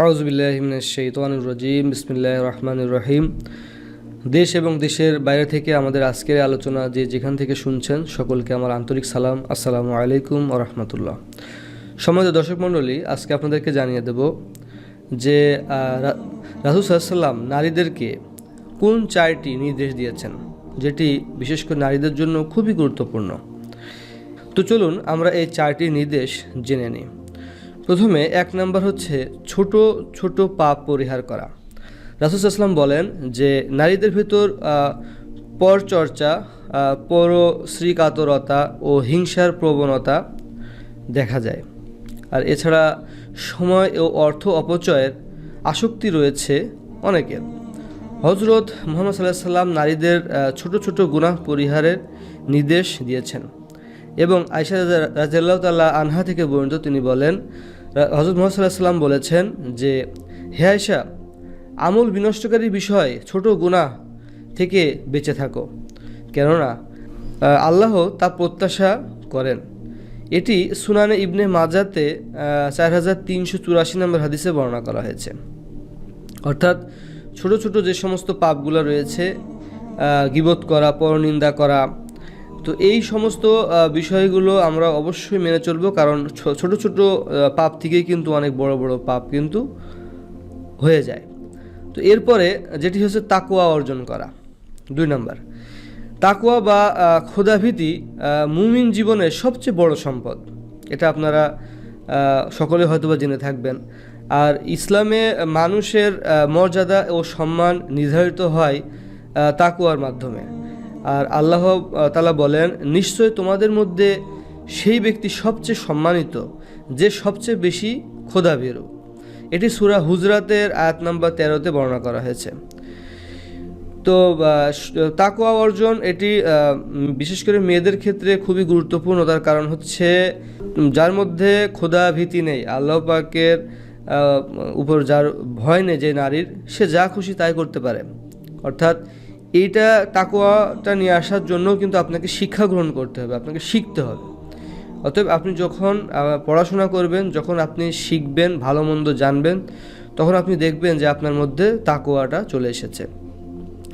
আউজবিল্লাহিমিনশাইতানুর বিসমিল্লাহ রহমানুর রহিম। দেশ এবং দেশের বাইরে থেকে আমাদের আজকের আলোচনা যে যেখান থেকে শুনছেন, সকলকে আমার আন্তরিক সালাম। আসসালামু আলাইকুম ও রহমতুল্লাহ। সম্মানিত দর্শক মণ্ডলী, আজকে আপনাদেরকে জানিয়ে দেব যে রাহুল সাল্লাম নারীদেরকে কোন চারটি নির্দেশ দিয়েছেন, যেটি বিশেষ করে নারীদের জন্য খুবই গুরুত্বপূর্ণ। তো চলুন আমরা এই চারটি নির্দেশ জেনে নিই। প্রথমে এক নম্বর হচ্ছে ছোট ছোট পাপ পরিহার করা। রাসুসাল্লাম বলেন যে নারীদের ভেতর পরচর্চা পর শ্রীকাতরতা ও হিংসার প্রবণতা দেখা যায়। আর এছাড়া সময় ও অর্থ অপচয়ের আসক্তি রয়েছে অনেকের। হজরত মোহাম্মদ সাল্লাহ সাল্লাম নারীদের ছোট ছোট গুনাহ পরিহারের নির্দেশ দিয়েছেন। এবং আয়সা রাজিয়াল্লাহ তাল্লাহ আনহা থেকে বর্ণিত তিনি বলেন হজরত মোহাম্মদ সাল্লাহ বলেছেন যে, হে আয়সা আমল বিনষ্টকারী বিষয়, ছোট গুনাহ থেকে বেঁচে থাকো। কেননা আল্লাহ তা প্রত্যাশা করেন। এটি সুনানে ইবনে মাজাতে চার হাজার তিনশো চুরাশি নম্বর হাদিসে বর্ণনা করা হয়েছে। অর্থাৎ, ছোট ছোট যে সমস্ত পাপগুলো রয়েছে গিবত করা, পরনিন্দা করা তো এই সমস্ত বিষয়গুলো আমরা অবশ্যই মেনে চলবো, কারণ ছোট ছোট পাপ থেকেই কিন্তু অনেক বড় বড় পাপ কিন্তু হয়ে যায়। তো এরপরে যেটি হচ্ছে তাকুয়া অর্জন করা। দুই নম্বর তাকুয়া বা ক্ষুধাভীতি মুমিন জীবনের সবচেয়ে বড় সম্পদ। এটা আপনারা সকলে হয়তোবা জেনে থাকবেন। আর ইসলামে মানুষের মর্যাদা ও সম্মান নির্ধারিত হয় তাকুয়ার মাধ্যমে। আর আল্লাহ তালা বলেন, নিশ্চয় তোমাদের মধ্যে সেই ব্যক্তি সবচেয়ে সম্মানিত, যে সবচেয়ে বেশি খোদাভীরু। এটি সুরা হুজরাতের আয়াত নাম্বার তেরোতে বর্ণনা করা হয়েছে। তো তাকুয়া অর্জন এটি বিশেষ করে মেয়েদের ক্ষেত্রে খুবই গুরুত্বপূর্ণ। তার কারণ হচ্ছে যার মধ্যে খোদা ভীতি নেই, আল্লাহ পাকের উপর যার ভয় নেই যে নারীর, সে যা খুশি তাই করতে পারে। অর্থাৎ এইটা তাকুয়াটা নিয়ে আসার জন্য কিন্তু আপনাকে শিক্ষা গ্রহণ করতে হবে, আপনাকে শিখতে হবে। অতএব আপনি যখন পড়াশোনা করবেন, যখন আপনি শিখবেন, ভালো মন্দ জানবেন, তখন আপনি দেখবেন যে আপনার মধ্যে তাকুয়াটা চলে এসেছে।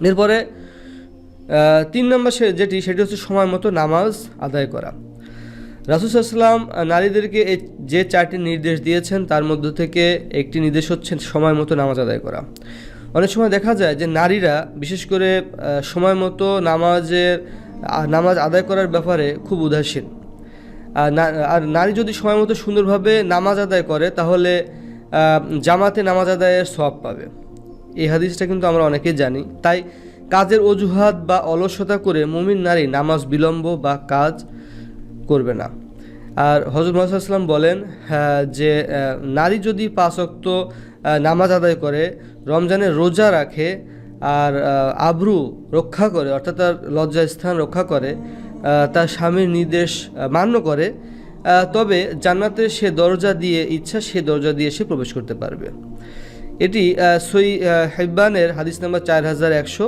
এরপরে তিন নম্বর যেটি, সেটি হচ্ছে সময় মতো নামাজ আদায় করা। রাসুসাল্লাম নারীদেরকে যে চারটি নির্দেশ দিয়েছেন, তার মধ্য থেকে একটি নির্দেশ হচ্ছে সময় মতো নামাজ আদায় করা। অনেক সময় দেখা যায় যে নারীরা, বিশেষ করে সময় মতো নামাজের নামাজ আদায় করার ব্যাপারে খুব উদাসীন। আর নারী যদি সময় মতো সুন্দরভাবে নামাজ আদায় করে, তাহলে জামাতে নামাজ আদায়ের সব পাবে। এই হাদিসটা কিন্তু আমরা অনেকেই জানি। তাই কাজের অজুহাত বা অলসতা করে মুমিন নারী নামাজ বিলম্ব বা কাজ করবে না। আর হজরত মোহাম্মদাম বলেন যে নারী যদি পাঁচক্ত নামাজ আদায় করে, রমজানের রোজা রাখে আর আব্রু রক্ষা করে, অর্থাৎ তার লজ্জাস্থান রক্ষা করে তার স্বামীর নির্দেশ মান্য করে তবে জান্নাতে সে দরজা দিয়ে, ইচ্ছা সে দরজা দিয়ে সে প্রবেশ করতে পারবে। এটি সই হেব্বানের হাদিস নাম্বার চার হাজার একশো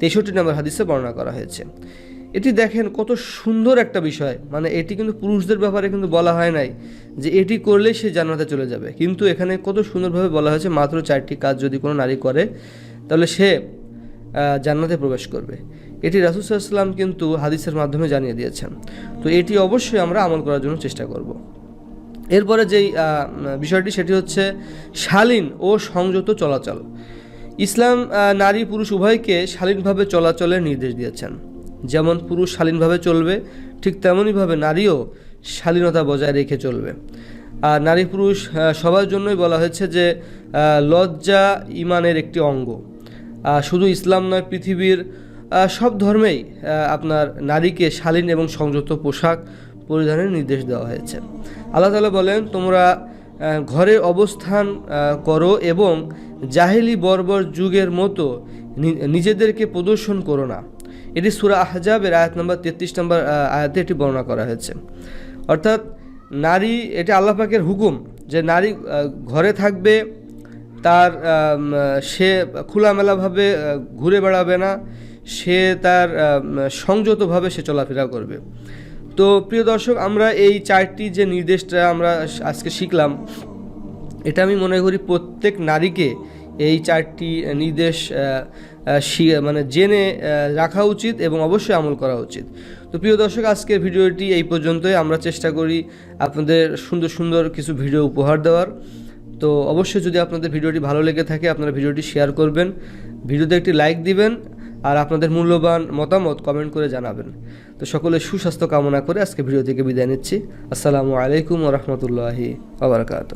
তেষট্টি নম্বর হাদিসে বর্ণনা করা হয়েছে। এটি দেখেন কত সুন্দর একটা বিষয়। মানে এটি কিন্তু পুরুষদের ব্যাপারে কিন্তু বলা হয় নাই যে এটি করলে সে জান্নাতে চলে যাবে। কিন্তু এখানে কত সুন্দরভাবে বলা হয়েছে, মাত্র চারটি কাজ যদি কোনো নারী করে, তাহলে সে জান্নাতে প্রবেশ করবে। এটি রাসুসাল্লাম কিন্তু হাদিসের মাধ্যমে জানিয়ে দিয়েছেন। তো এটি অবশ্যই আমরা আমল করার জন্য চেষ্টা করব। এরপরে যেই বিষয়টি, সেটি হচ্ছে শালীন ও সংযত চলাচল। ইসলাম নারী পুরুষ উভয়কে শালীনভাবে চলাচলের নির্দেশ দিয়েছেন। যেমন পুরুষ শালীনভাবে চলবে, ঠিক তেমনইভাবে নারীও শালীনতা বজায় রেখে চলবে। আর নারী পুরুষ সবার জন্যই বলা হয়েছে যে লজ্জা ইমানের একটি অঙ্গ। শুধু ইসলাম নয়, পৃথিবীর সব ধর্মেই আপনার নারীকে শালীন এবং সংযত পোশাক পরিধানের নির্দেশ দেওয়া হয়েছে। আল্লাহ তালা বলেন, তোমরা ঘরে অবস্থান করো এবং জাহেলি বর্বর যুগের মতো নিজেদেরকে প্রদর্শন করো না। এটি সুরা আহজাবের আয়াত নম্বর তেত্রিশ নম্বর আয়াতে এটি বর্ণনা করা হয়েছে। অর্থাৎ নারী, এটি আল্লাহ পাকের হুকুম যে নারী ঘরে থাকবে, তার সে খোলামেলাভাবে ঘুরে বেড়াবে না, সে তার সংযতভাবে সে চলাফেরা করবে। তো প্রিয় দর্শক, আমরা এই চারটি যে নির্দেশটা আমরা আজকে শিখলাম, এটা আমি মনে করি প্রত্যেক নারীকে এই চারটি নির্দেশ মানে জেনে রাখা উচিত এবং অবশ্যই আমল করা উচিত। তো প্রিয় দর্শক, আজকের ভিডিওটি এই পর্যন্তই। আমরা চেষ্টা করি আপনাদের সুন্দর সুন্দর কিছু ভিডিও উপহার দেওয়ার। তো অবশ্যই যদি আপনাদের ভিডিওটি ভালো লেগে থাকে, আপনারা ভিডিওটি শেয়ার করবেন। ভিডিওতে একটি লাইক দিবেন আর আপনাদের মূল্যবান মতামত কমেন্ট করে জানাবেন। তো সকলের সুস্বাস্থ্য কামনা করে আজকে ভিডিও থেকে বিদায় নিচ্ছি। আসসালামু আলাইকুম রহমতুল্লাহি আবরকাত